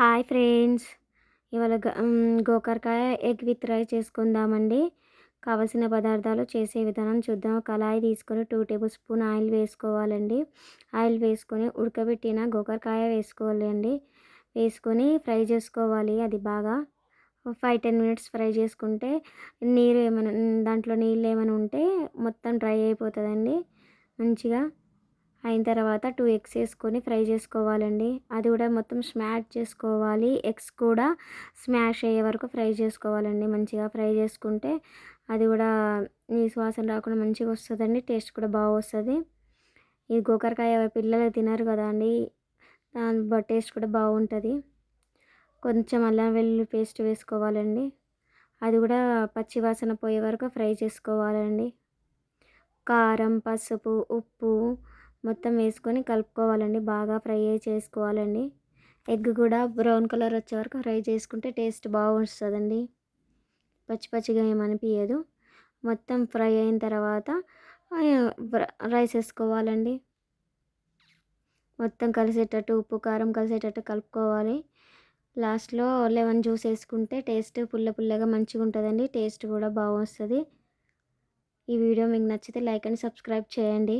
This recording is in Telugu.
Hi friends. ఇవాళ గోకరకాయ ఎగ్ విత్ రైస్ చేసుకుందామండి. కావలసిన పదార్థాలు చేసే విధానం చూద్దాం. కళాయి తీసుకొని టూ టేబుల్ స్పూన్ ఆయిల్ వేసుకోవాలండి. ఆయిల్ వేసుకొని ఉడకబెట్టిన గోకరకాయ వేసుకోవాలండి. వేసుకొని ఫ్రై చేసుకోవాలి అది బాగా. ఫైవ్ టెన్ మినిట్స్ ఫ్రై చేసుకుంటే నీరు ఏమైనా దాంట్లో నీళ్ళు ఏమైనా ఉంటే మొత్తం డ్రై అయిపోతుందండి. మంచిగా అయిన తర్వాత టూ ఎగ్స్ వేసుకొని ఫ్రై చేసుకోవాలండి. అది కూడా మొత్తం స్మాష్ చేసుకోవాలి. ఎగ్స్ కూడా స్మాష్ అయ్యే వరకు ఫ్రై చేసుకోవాలండి. మంచిగా ఫ్రై చేసుకుంటే అది కూడా నీ సువాసన రాకుండా మంచిగా వస్తుందండి. టేస్ట్ కూడా బాగా వస్తుంది. ఈ గోకరకాయ పిల్లలు తినరు కదా అండి. దాని టేస్ట్ కూడా బాగుంటుంది. కొంచెం అల్లం వెల్లుల్లి పేస్ట్ వేసుకోవాలండి. అది కూడా పచ్చి వాసన పోయే వరకు ఫ్రై చేసుకోవాలండి. కారం పసుపు ఉప్పు మొత్తం వేసుకొని కలుపుకోవాలండి. బాగా ఫ్రై చేసుకోవాలండి. ఎగ్ కూడా బ్రౌన్ కలర్ వచ్చే వరకు ఫ్రై చేసుకుంటే టేస్ట్ బాగా వస్తుందండి పచ్చి పచ్చిగా ఏమనిపించదు మొత్తం ఫ్రై అయిన తర్వాత రైస్ వేసుకోవాలండి. మొత్తం కలిసేటట్టు ఉప్పు కారం కలిసేటట్టు కలుపుకోవాలి. లాస్ట్లో లెమన్ జ్యూస్ వేసుకుంటే టేస్ట్ పుల్ల పుల్లగా మంచిగా ఉంటుందండి. టేస్ట్ కూడా బాగా వస్తుంది ఈ వీడియో మీకు నచ్చితే లైక్ అండ్ సబ్స్క్రైబ్ చేయండి.